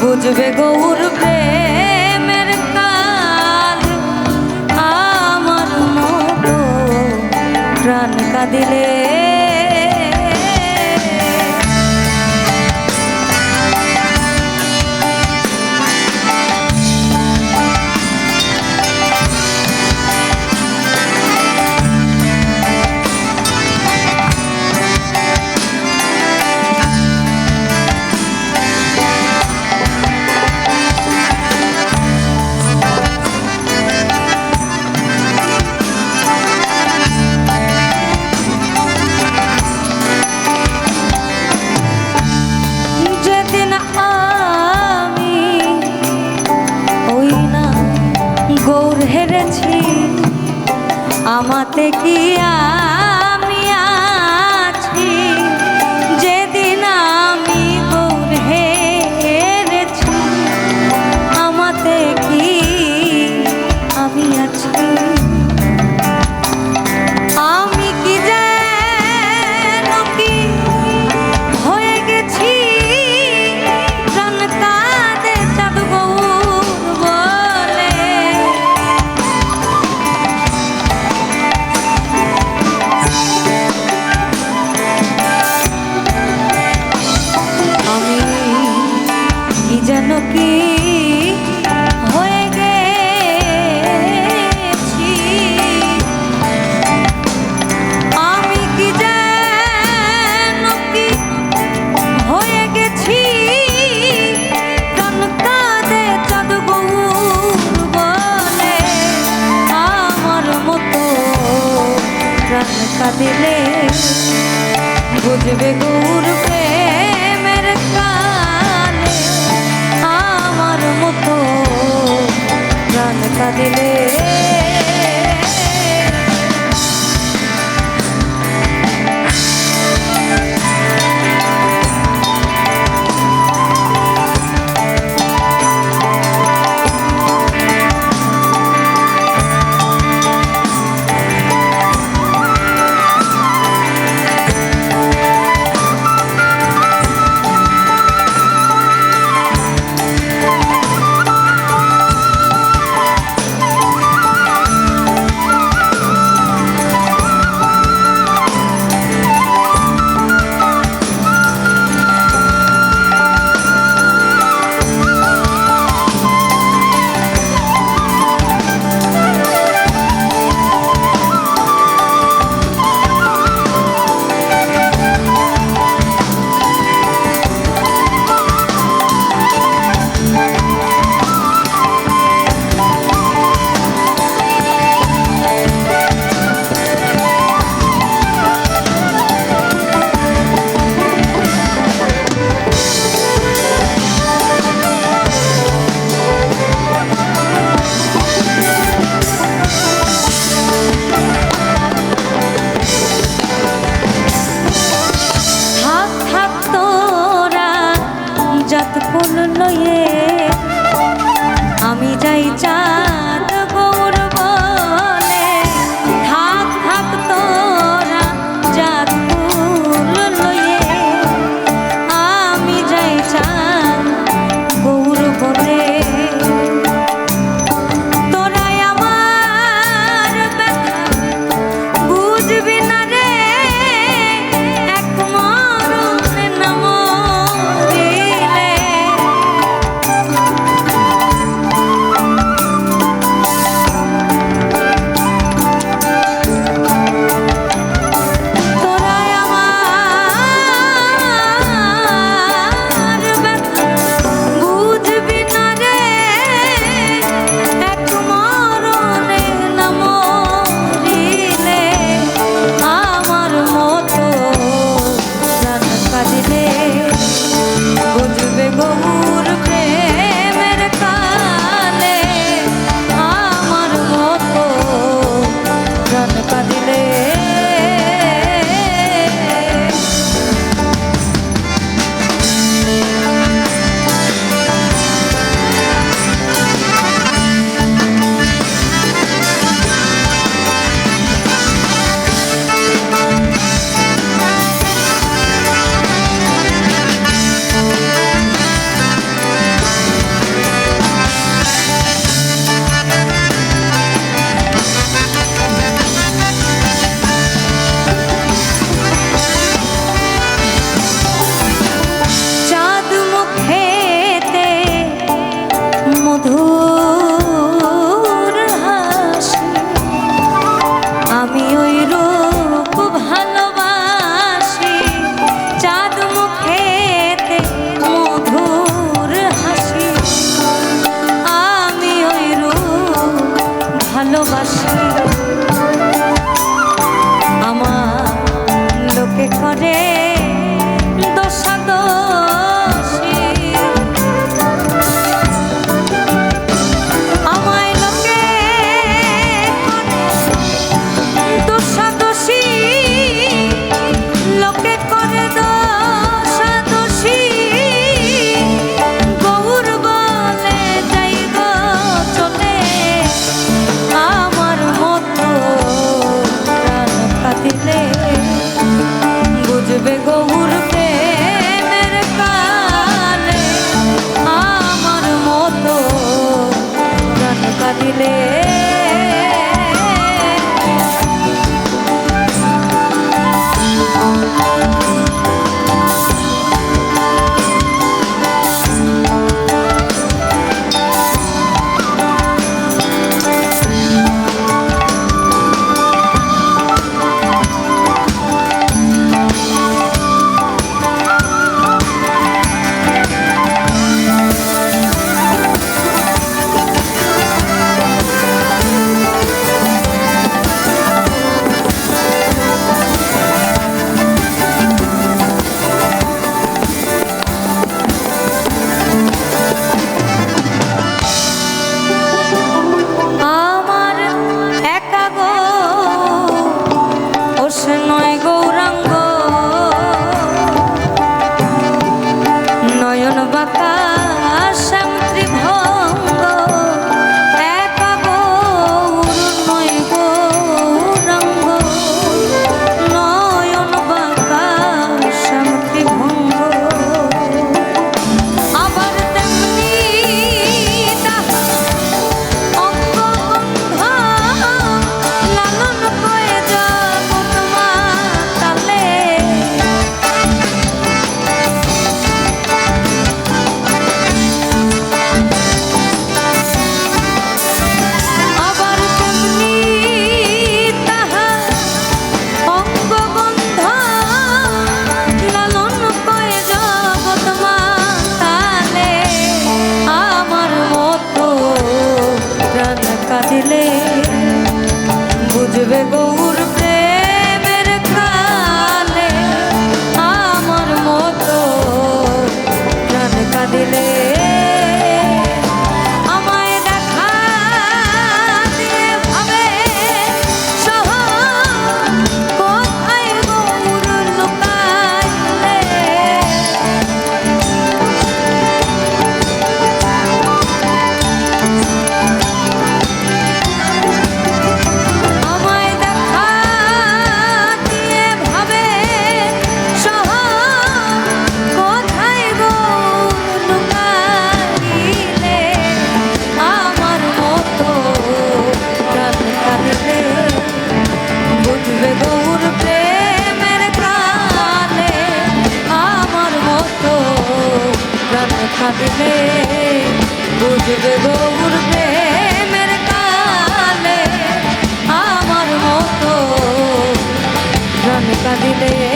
বুঝবে গৌর প্রেমের কাল আমার মতো প্রাণ কাঁদিলে গৌর হেরেছি। আমাতে কি আর রাইচা Adilene. বুঝবে গৌর প্রেমের কালে আমার মতো। প্রাণ কাঁদিলে